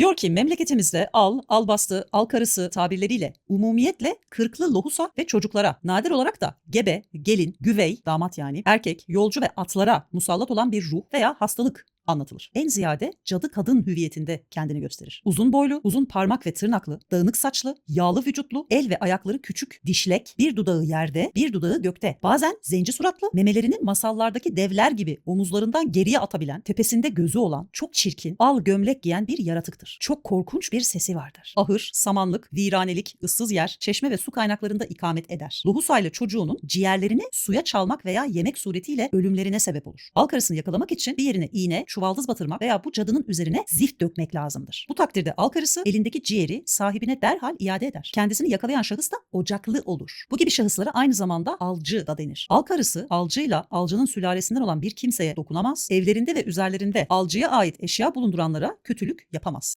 Diyor ki memleketimizde al, al bastı, al karısı tabirleriyle umumiyetle kırklı lohusa ve çocuklara, nadir olarak da gebe, gelin, güvey, damat yani, erkek, yolcu ve atlara musallat olan bir ruh veya hastalık anlatılır. En ziyade cadı kadın hüviyetinde kendini gösterir. Uzun boylu, uzun parmak ve tırnaklı, dağınık saçlı, yağlı vücutlu, el ve ayakları küçük, dişlek, bir dudağı yerde, bir dudağı gökte. Bazen zenci suratlı, memelerinin masallardaki devler gibi omuzlarından geriye atabilen, tepesinde gözü olan, çok çirkin, al gömlek giyen bir yaratıktır. Çok korkunç bir sesi vardır. Ahır, samanlık, viranelik, ıssız yer, çeşme ve su kaynaklarında ikamet eder. Lohusa ile çocuğunun ciğerlerini suya çalmak veya yemek suretiyle ölümlerine sebep olur. Al karısını yakalamak için bir yerine iğne, çuvaldız batırmak veya bu cadının üzerine zift dökmek lazımdır. Bu takdirde al karısı elindeki ciğeri sahibine derhal iade eder. Kendisini yakalayan şahıs da ocaklı olur. Bu gibi şahıslara aynı zamanda alcı da denir. Al karısı alcıyla alcının sülalesinden olan bir kimseye dokunamaz, evlerinde ve üzerlerinde alcıya ait eşya bulunduranlara kötülük yapamaz.